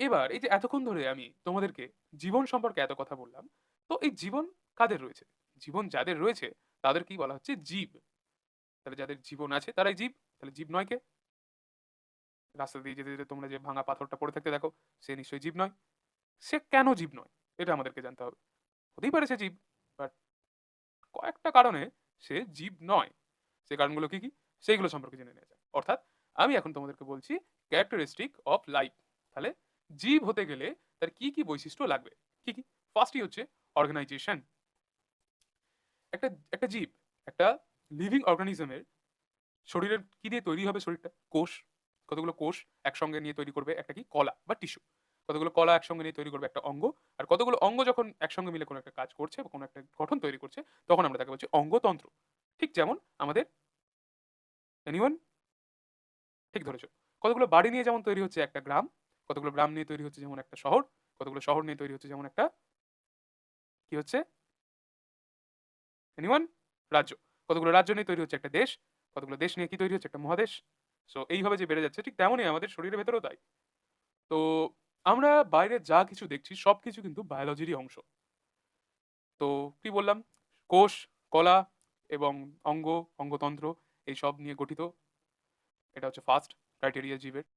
এবার এই যে এতক্ষণ ধরে আমি তোমাদেরকে জীবন সম্পর্কে এত কথা বললাম, তো এই জীবন কাদের রয়েছে? জীবন যাদের রয়েছে, তাদের কি বলা হচ্ছে? জীব। তাহলে যাদের জীবন আছে, তারাই জীব। তাহলে জীব নয় কে? রাস্তা দিয়ে যেতে যেতে তোমরা যে ভাঙা পাথরটা পড়ে থাকতে দেখো, সে নিশ্চয়ই জীব নয়। সে কেন জীব নয়? এটা আমাদেরকে জানতে হবে। হতেই পারে সে জীব বাট কয়েকটা কারণে সে জীব নয়। সে কারণগুলো কি কি? সেইগুলো সম্পর্কে জেনে নেওয়া যায় অর্থাৎ আমি এখন তোমাদেরকে বলছি ক্যারেক্টারিস্টিক অফ লাইফ তাহলে জীব হতে গেলে তার কি কি বৈশিষ্ট্য লাগবে? কি কি? ফার্স্টই হচ্ছে অর্গানাইজেশন একটা একটা জীব, একটা লিভিং অর্গানিজমের শরীরের কি দিয়ে তৈরি হবে শরীরটা? কোষ। কতগুলো কোষ একসঙ্গে নিয়ে তৈরি করবে? একটা কি? কলা বা টিস্যু কতগুলো কলা একসঙ্গে নিয়ে তৈরি করবে? একটা অঙ্গ। আর কতগুলো অঙ্গ যখন একসঙ্গে মিলে কোনো একটা কাজ করছে বা কোনো একটা গঠন তৈরি করছে, তখন আমরা তাকে বলছি অঙ্গতন্ত্র। ঠিক যেমন আমাদের এনিওয়ান ঠিক ধরেছ। কতগুলো বাড়ি নিয়ে যেমন তৈরি হচ্ছে একটা গ্রাম কতগুলো গ্রাম নিয়ে তৈরি হচ্ছে? যেমন একটা শহর, কতগুলো শহর নিয়ে তৈরি হচ্ছে? যেমন একটা কি হচ্ছে? এনিওয়ান রাজ্য। কতগুলো রাজ্য নিয়ে তৈরি হচ্ছে? একটা দেশ। কতগুলো দেশ নিয়ে কি তৈরি হচ্ছে? একটা মহাদেশ। সো এইভাবে যে বেড়ে যাচ্ছে, ঠিক তেমনই আমাদের শরীরের ভেতরেও তাই। তো, আমরা বাইরে যা কিছু দেখছি, সব কিছু কিন্তু বায়োলজিরই অংশ। তো, কি বললাম? কোষ, কলা এবং অঙ্গ, অঙ্গতন্ত্র, এই সব নিয়ে গঠিত। এটা হচ্ছে ফার্স্ট ক্রাইটেরিয়া জীবের।